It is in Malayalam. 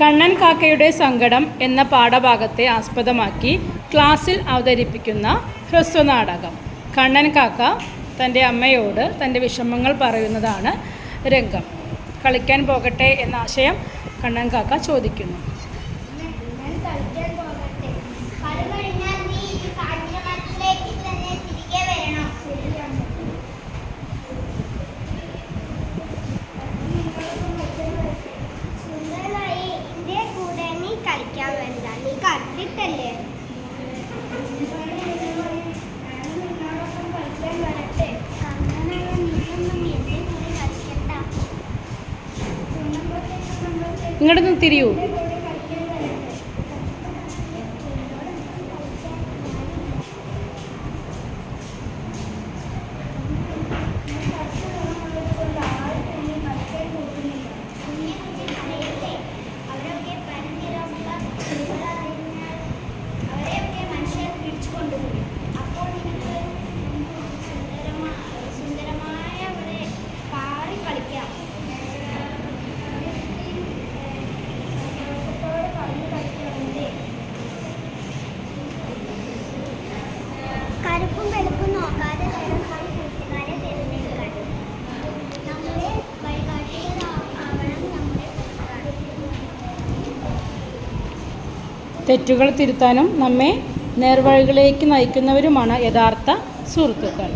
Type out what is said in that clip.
കണ്ണൻ കാക്കയുടെ സങ്കടം എന്ന പാഠഭാഗത്തെ ആസ്പദമാക്കി ക്ലാസ്സിൽ അവതരിപ്പിക്കുന്ന ഹ്രസ്വനാടകം കണ്ണൻ കാക്ക തന്റെ അമ്മയോട് തന്റെ വിഷമങ്ങൾ പറയുന്നതാണ് രംഗം. കളിക്കാൻ പോകട്ടെ എന്ന ആശയം കണ്ണൻ കാക്ക ചോദിക്കുന്നു. ഇങ്ങോട്ടൊന്ന് തിരിയൂ. തെറ്റുകൾ തിരുത്താനും നമ്മെ നേർവഴികളിലേക്ക് നയിക്കുന്നവരുമാണ് യഥാർത്ഥ സുഹൃത്തുക്കൾ.